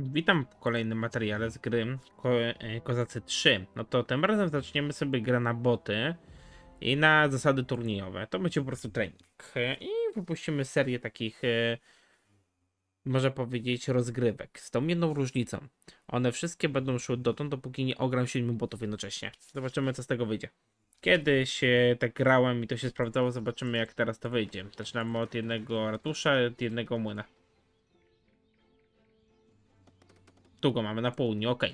Witam w kolejnym materiale z gry Ko e, Kozacy 3. No to tym razem zaczniemy sobie grę na boty i na zasady turniejowe. To będzie po prostu trening. I wypuścimy serię takich, e, można powiedzieć, rozgrywek. Z tą jedną różnicą. One wszystkie będą szły dotąd, dopóki nie ogram 7 botów jednocześnie. Zobaczymy, co z tego wyjdzie. Kiedyś e, tak grałem i to się sprawdzało, zobaczymy jak teraz to wyjdzie. Zaczynamy od jednego ratusza, od jednego młyna. Tu go mamy na południu, ok.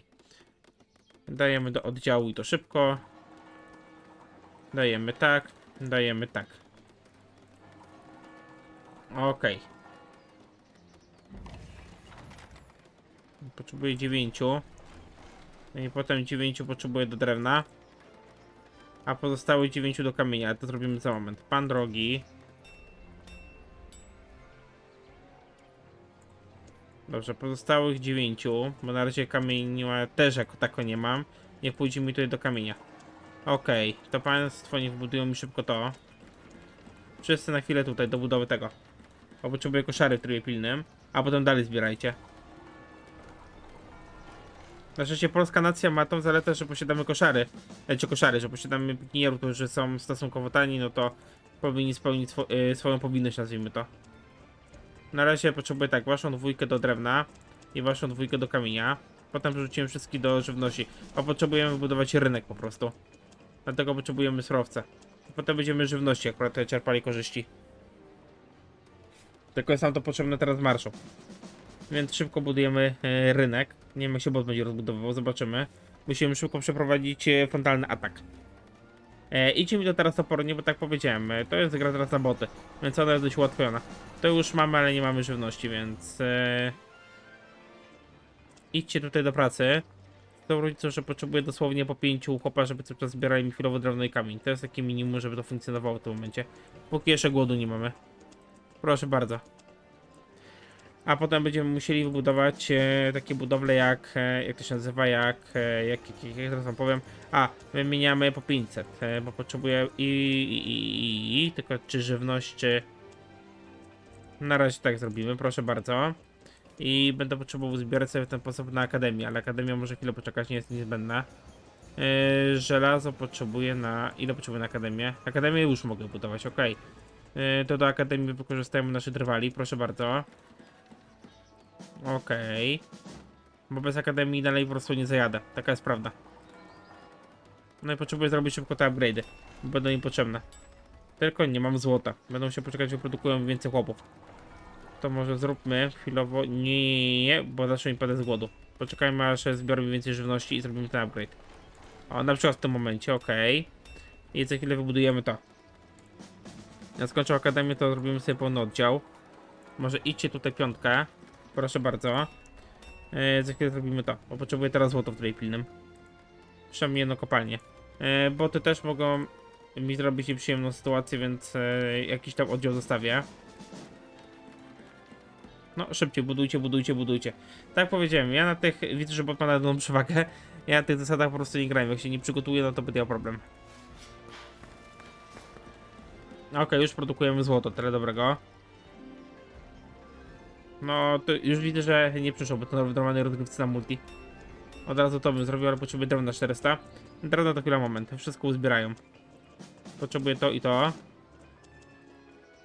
Dajemy do oddziału i to szybko. Dajemy tak, dajemy tak. Ok. Potrzebuję dziewięciu. No I potem dziewięciu potrzebuję do drewna. A pozostałych dziewięciu do kamienia, ale to zrobimy za moment. Pan drogi. Dobrze, pozostałych dziewięciu, bo na razie kamienia też jako tako nie mam. Niech pójdzie mi tutaj do kamienia. Okej, to państwo niech budują mi szybko to. Wszyscy na chwilę tutaj do budowy tego. Bo potrzebuję koszary w trybie pilnym, a potem dalej zbierajcie. Na szczęście polska nacja ma tą zaletę, że posiadamy koszary. E, czy koszary, że posiadamy pikinierów, którzy są stosunkowo tani, no to powinni spełnić swo y, swoją powinność, nazwijmy to. Na razie potrzebuję tak, waszą dwójkę do drewna i waszą dwójkę do kamienia. Potem przerzuciłem wszystkie do żywności. A potrzebujemy budować rynek po prostu. Dlatego potrzebujemy surowce. Potem będziemy żywności akurat czerpali korzyści. Tylko jest nam to potrzebne teraz marszu. Więc szybko budujemy e, rynek. Nie wiem jak się bot będzie rozbudowywał, zobaczymy. Musimy szybko przeprowadzić e, frontalny atak. E, idzie mi to teraz opornie, bo tak powiedziałem, e, to jest gra teraz na boty, więc ona jest dość ułatwiona. To już mamy, ale nie mamy żywności, więc... E, idźcie tutaj do pracy. Tą różnicą, że potrzebuję dosłownie po pięciu chłopa, żeby cały czas zbierali mi chwilowo drewno i kamień. To jest takie minimum, żeby to funkcjonowało w tym momencie. Póki jeszcze głodu nie mamy. Proszę bardzo. A potem będziemy musieli wybudować e, takie budowle jak, e, jak to się nazywa, jak, e, jak, jak, jak, teraz wam powiem, a, wymieniamy po 500, e, bo potrzebuję i, i, i, i, tylko czy żywność, czy... Na razie tak zrobimy, proszę bardzo. I będę potrzebował zbierać sobie w ten sposób na akademię, ale akademia może chwilę poczekać, nie jest niezbędna. E, żelazo potrzebuję na... Ile potrzebuję na akademię? Akademię już mogę budować, ok. To do akademii wykorzystajemy nasze drwali, proszę bardzo. Okej. Bo bez akademii dalej po prostu nie zajadę. Taka jest prawda. No i potrzebuję zrobić szybko te upgrade'y. Będą mi potrzebne. Tylko nie mam złota. Będą się poczekać, wyprodukują więcej chłopów. To może zróbmy chwilowo. Nie, bo zawsze mi pada z głodu. Poczekajmy aż zbiorę więcej żywności i zrobimy ten upgrade. O, na przykład w tym momencie, okej. I za chwilę wybudujemy to. Jak skończę akademię, to zrobimy sobie pełny oddział. Może idźcie tutaj piątkę. Proszę bardzo. E, za chwilę zrobimy to, bo potrzebuję teraz złoto w trybie pilnym. Przynajmniej jedno kopalnie. E, boty też mogą mi zrobić nieprzyjemną sytuację, więc e, jakiś tam oddział zostawię. No, szybciej, budujcie, budujcie, budujcie. Tak powiedziałem, ja na tych, widzę, że bot ma nadną przewagę. Ja na tych zasadach po prostu nie grałem. Jak się nie przygotuję, no to będzie miał problem. Okej, już produkujemy złoto, tyle dobrego. No, to już widzę, że nie przyszło, bo to w normalnej rozgrywce na multi. Od razu to bym zrobił, ale potrzebuję drewna 400. Drewno to chwila moment, wszystko uzbierają. Potrzebuję to i to.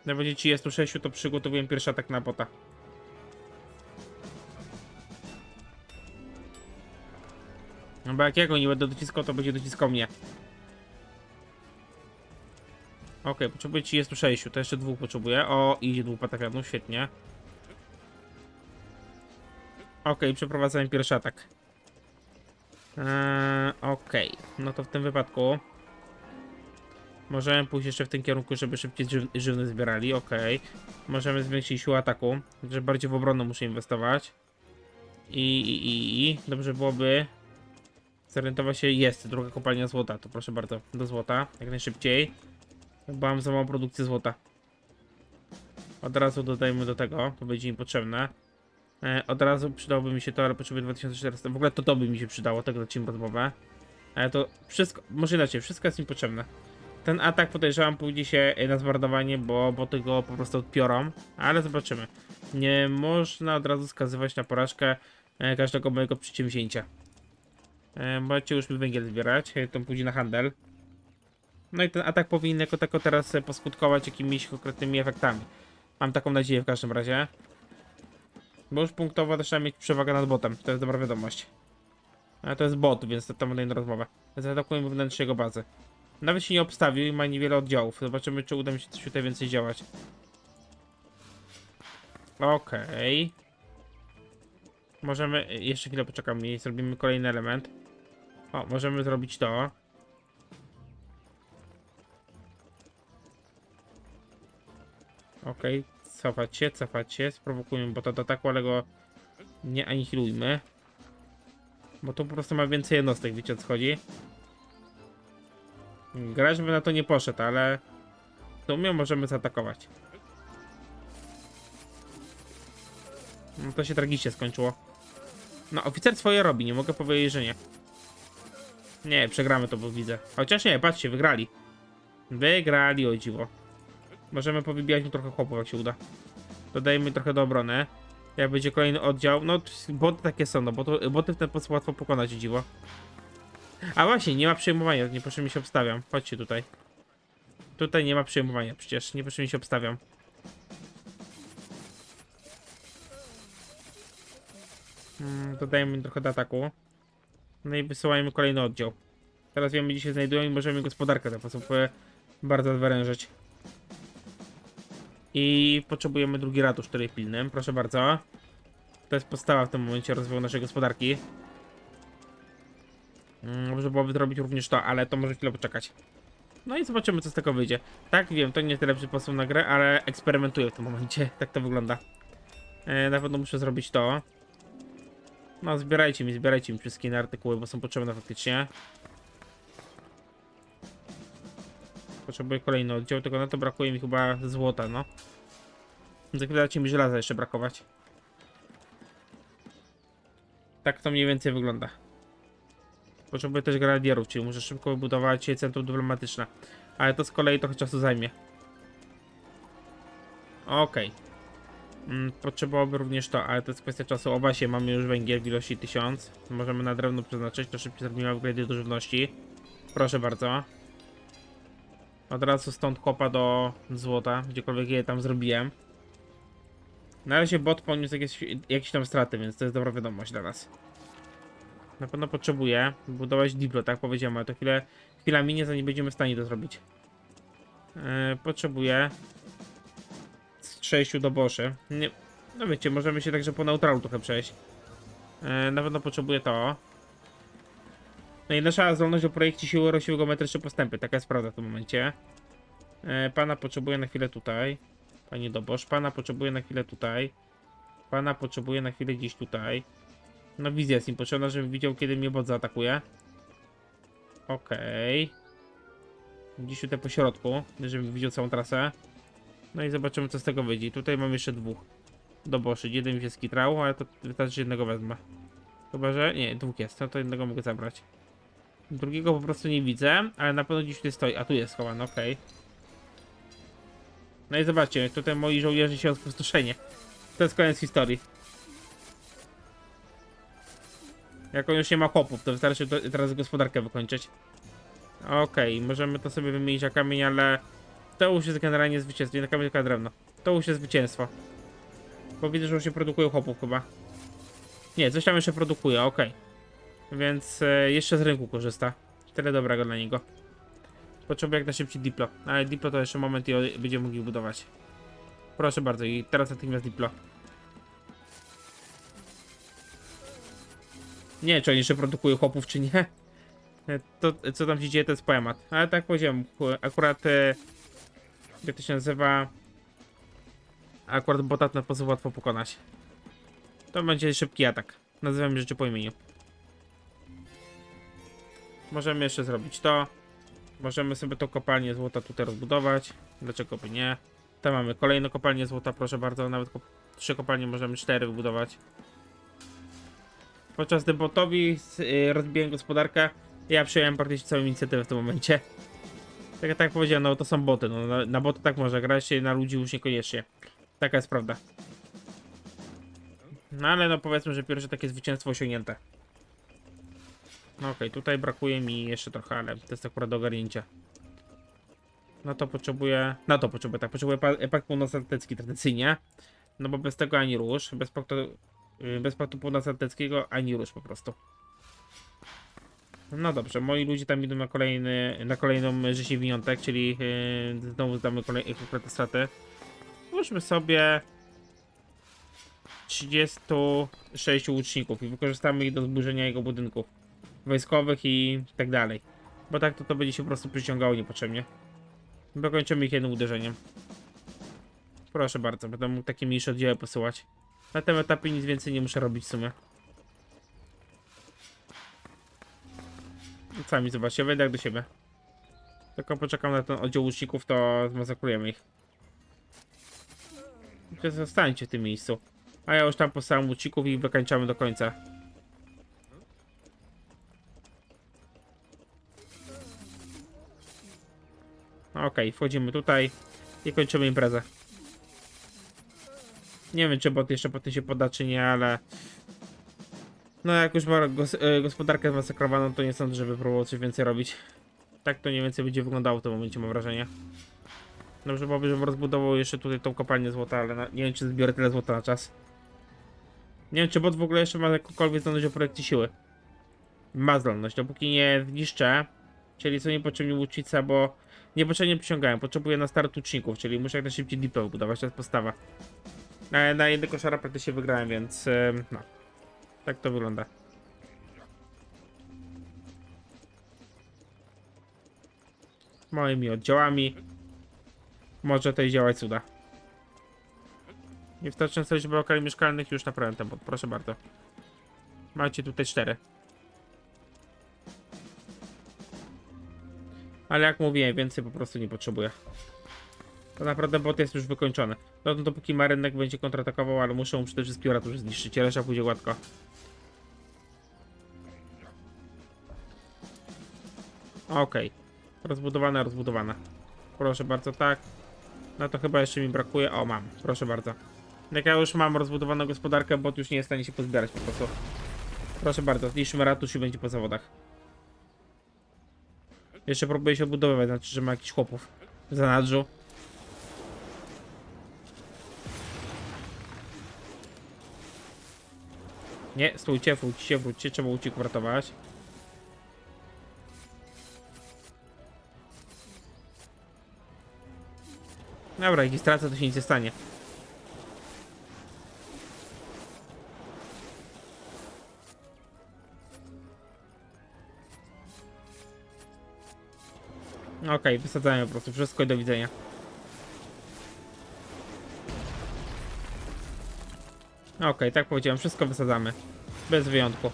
Jak będzie 36, to przygotowuję pierwszy atak na bota. No bo jak ja go nie będę dociskał, to będzie dociskał mnie. Okej, potrzebuję 36, to jeszcze dwóch potrzebuję. O, idzie dwóch patafianów, świetnie. Okej, przeprowadzamy pierwszy atak. Eee, Okej, no to w tym wypadku możemy pójść jeszcze w tym kierunku, żeby szybciej żyw żywność zbierali. Okej, możemy zwiększyć siłę ataku, że bardziej w obronę muszę inwestować. I, i, i, i dobrze byłoby zorientować się, jest druga kopalnia złota, to proszę bardzo, do złota, jak najszybciej. Bo mam za małą produkcję złota. Od razu dodajmy do tego, to będzie mi potrzebne. E, od razu przydałoby mi się to, ale potrzebuję 2400. W ogóle to to by mi się przydało, tego lecimy rozmowę. Ale to wszystko, może inaczej, wszystko jest mi potrzebne. Ten atak podejrzewam pójdzie się na zwardowanie, bo, bo tego po prostu odpiorą, ale zobaczymy. Nie można od razu skazywać na porażkę, e, każdego mojego przedsięwzięcia. E, Możecie już mi węgiel zbierać, e, to pójdzie na handel. No i ten atak powinien jako tako teraz e, poskutkować jakimiś konkretnymi efektami. Mam taką nadzieję w każdym razie. Bo już punktowo też trzeba mieć przewagę nad botem, to jest dobra wiadomość. Ale to jest bot, więc to tam inna rozmowa. Zaatakujemy wewnętrznie jego bazy. Nawet się nie obstawił i ma niewiele oddziałów. Zobaczymy, czy uda mi się coś tutaj więcej działać. Okej. Możemy... Jeszcze chwilę poczekamy i zrobimy kolejny element. O, możemy zrobić to. Okej, cofać się, cofać się. Sprowokujmy bota do ataku, ale go nie anihilujmy. Bo tu po prostu ma więcej jednostek, wiecie o co chodzi. Grać by na to nie poszedł, ale w sumie możemy zaatakować. No to się tragicznie skończyło. No, oficer swoje robi, nie mogę powiedzieć, że nie. Nie, przegramy to, bo widzę. Chociaż nie, patrzcie, wygrali. Wygrali, o dziwo. Możemy powybijać mu trochę chłopów, jak się uda. Dodajmy trochę do obrony. Jak będzie kolejny oddział, no boty takie są, no boty, boty w ten sposób łatwo pokonać, dziwo. A właśnie, nie ma przejmowania, nie proszę mi się obstawiam. Chodźcie tutaj. Tutaj nie ma przejmowania przecież, nie proszę mi się obstawiam. Mm, dodajmy trochę do ataku. No i wysyłajmy kolejny oddział. Teraz wiemy gdzie się znajdują i możemy gospodarkę w ten sposób e, bardzo odwrężyć. I potrzebujemy drugi ratusz tutaj pilnym, proszę bardzo. To jest podstawa w tym momencie rozwoju naszej gospodarki. Mm, Dobrze byłoby zrobić również to, ale to może chwilę poczekać. No i zobaczymy co z tego wyjdzie. Tak, wiem, to nie jest najlepszy sposób na grę, ale eksperymentuję w tym momencie. Tak to wygląda. E, na pewno muszę zrobić to. No, zbierajcie mi, zbierajcie mi wszystkie inne artykuły, bo są potrzebne faktycznie. Potrzebuję kolejny oddział, tylko na to brakuje mi chyba złota, no. Za chwilę zacznie mi żelaza jeszcze brakować. Tak to mniej więcej wygląda. Potrzebuję też grenadierów, czyli muszę szybko wybudować centrum dyplomatyczne. Ale to z kolei trochę czasu zajmie. Okej. Mm, Potrzebowałoby również to, ale to jest kwestia czasu. O właśnie, mamy już węgiel w ilości 1000. Możemy na drewno przeznaczyć, to szybciej zrobimy upgrade do żywności. Proszę bardzo. Od razu stąd kopa do złota, gdziekolwiek je tam zrobiłem. Na razie bot poniósł jakieś, jakieś tam straty, więc to jest dobra wiadomość dla nas. Na pewno potrzebuję budować diplo, tak powiedziałem, ale to chwilę, chwila minie, zanim będziemy w stanie to zrobić. Yy, potrzebuję z 6 do boszy. Nie, no wiecie, możemy się także po neutralu trochę przejść. Yy, na pewno potrzebuję to. No i nasza zdolność do projekcji siły rośnie geometryczne postępy, taka jest prawda w tym momencie. E, pana potrzebuje na chwilę tutaj. Panie Dobosz, pana potrzebuje na chwilę tutaj. Pana potrzebuje na chwilę gdzieś tutaj. No wizja jest im potrzebna, żebym widział kiedy mnie bot zaatakuje. Okej. Gdzieś tutaj po środku, żebym widział całą trasę. No i zobaczymy co z tego wyjdzie. Tutaj mam jeszcze dwóch. Doboszy, jeden mi się skitrał, ale to wystarczy jednego wezmę. Chyba, że... Nie, dwóch jest, no to jednego mogę zabrać. Drugiego po prostu nie widzę, ale na pewno gdzieś tutaj stoi. A tu jest schowany, okej. No i zobaczcie, tutaj moi żołnierze się o spustoszenie. To jest koniec historii. Jak on już nie ma chłopów, to wystarczy to, teraz gospodarkę wykończyć. Okej, możemy to sobie wymienić na kamień, ale to już jest generalnie zwycięstwo. Nie na kamień, tylko drewno. To już jest zwycięstwo. Bo widzę, że już się produkuje chłopów chyba. Nie, coś tam jeszcze produkuje, okej. Więc e, jeszcze z rynku korzysta. Tyle dobrego dla niego. Potrzebuję jak najszybciej Diplo. Ale Diplo to jeszcze moment i będziemy mogli budować. Proszę bardzo i teraz natychmiast Diplo. Nie wiem, czy oni jeszcze produkują chłopów, czy nie. E, To, co tam się dzieje, to jest poemat. Ale tak powiedziałem, ku- akurat... E, jak to się nazywa... Akurat bota na sposób łatwo pokonać. To będzie szybki atak. Nazywamy rzeczy po imieniu. Możemy jeszcze zrobić to. Możemy sobie tą kopalnię złota tutaj rozbudować. Dlaczego by nie? Tam mamy kolejną kopalnię złota, proszę bardzo. Nawet kop trzy kopalnie możemy cztery wybudować. Podczas gdy botowi z- y, rozbiłem gospodarkę, ja przyjąłem praktycznie całą inicjatywę w tym momencie. Tak, tak jak powiedziałem, no to są boty. No, na, na boty tak można grać, na ludzi już niekoniecznie. Taka jest prawda. No ale no powiedzmy, że pierwsze takie zwycięstwo osiągnięte. No okej, tutaj brakuje mi jeszcze trochę, ale to jest akurat do ogarnięcia. No to potrzebuję. No to potrzebuję, tak. Potrzebuję pa- pakt północnoatlantycki tradycyjnie. No bo bez tego ani róż. Bez paktu, yy, bez paktu północnoatlantyckiego ani róż po prostu. No dobrze, moi ludzie tam idą na kolejny, na kolejną rzeźnię winiątek, czyli yy, znowu zdamy kolejne kompletne straty. Włóżmy sobie 36 łuczników i wykorzystamy ich do zburzenia jego budynków wojskowych i tak dalej. Bo tak to to będzie się po prostu przyciągało niepotrzebnie. Dokończymy ich jednym uderzeniem. Proszę bardzo, będę mógł takie mniejsze oddziały posyłać. Na tym etapie nic więcej nie muszę robić w sumie. Sami zobaczcie, wejdę jak do siebie. Tylko poczekam na ten oddział łuczników, to zmasakrujemy ich. Zostańcie w tym miejscu. A ja już tam posłałem łuczników i wykańczamy do końca. Okej, wchodzimy tutaj i kończymy imprezę. Nie wiem, czy bot jeszcze potem się poda, czy nie, ale... No, jak już ma gos e, gospodarkę zmasakrowaną, to nie sądzę, żeby próbował coś więcej robić. Tak to mniej więcej będzie wyglądało w tym momencie, mam wrażenie. Dobrze byłoby, żebym rozbudował jeszcze tutaj tą kopalnię złota, ale na, nie wiem, czy zbiorę tyle złota na czas. Nie wiem, czy bot w ogóle jeszcze ma jakąkolwiek zdolność o projekcie siły. Ma zdolność, dopóki nie zniszczę, czyli są niepotrzebni łucznicy, bo niepotrzebnie przyciągają. Potrzebuję na start łuczników, czyli muszę jak najszybciej diplo wybudować, to jest postawa. Na, na jednego koszara praktycznie wygrałem, więc no. Tak to wygląda. Moimi oddziałami. Może tutaj działać cuda. Niewystarczająca liczba lokali mieszkalnych już ten bot, proszę bardzo. Macie tutaj cztery. Ale jak mówiłem, więcej po prostu nie potrzebuję. To naprawdę bot jest już wykończony. No to dopóki ma rynek będzie kontratakował, ale muszę mu przede wszystkim ratusz zniszczyć, reszta pójdzie gładko. Okej. Rozbudowane, rozbudowane. Proszę bardzo, tak. No to chyba jeszcze mi brakuje. O, mam. Proszę bardzo. Jak ja już mam rozbudowaną gospodarkę, bot już nie jest w stanie się pozbierać po prostu. Proszę bardzo, zniszczymy ratusz i będzie po zawodach. Jeszcze próbuję się odbudowywać, znaczy, że ma jakiś chłopów w zanadrzu. Nie, stójcie, wróćcie, wróćcie, trzeba uciekł ratować. Dobra, jeśli stracę, to się nic nie stanie. Okej, wysadzamy po prostu wszystko i do widzenia. Okej, tak powiedziałem, wszystko wysadzamy. Bez wyjątku.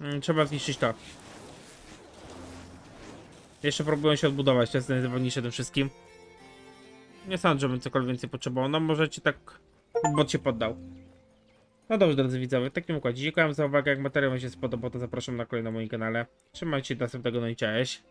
Mm, Trzeba zniszczyć to. Jeszcze próbują się odbudować, to jest najważniejsze tym wszystkim. Nie sądzę, żebym cokolwiek więcej potrzebował. No możecie tak... Bot się poddał. No dobrze, drodzy widzowie, w takim układzie. Dziękuję za uwagę. Jak materiał Wam się spodobał, to zapraszam na kolejny na moim kanale. Trzymajcie się do następnego, no i cześć.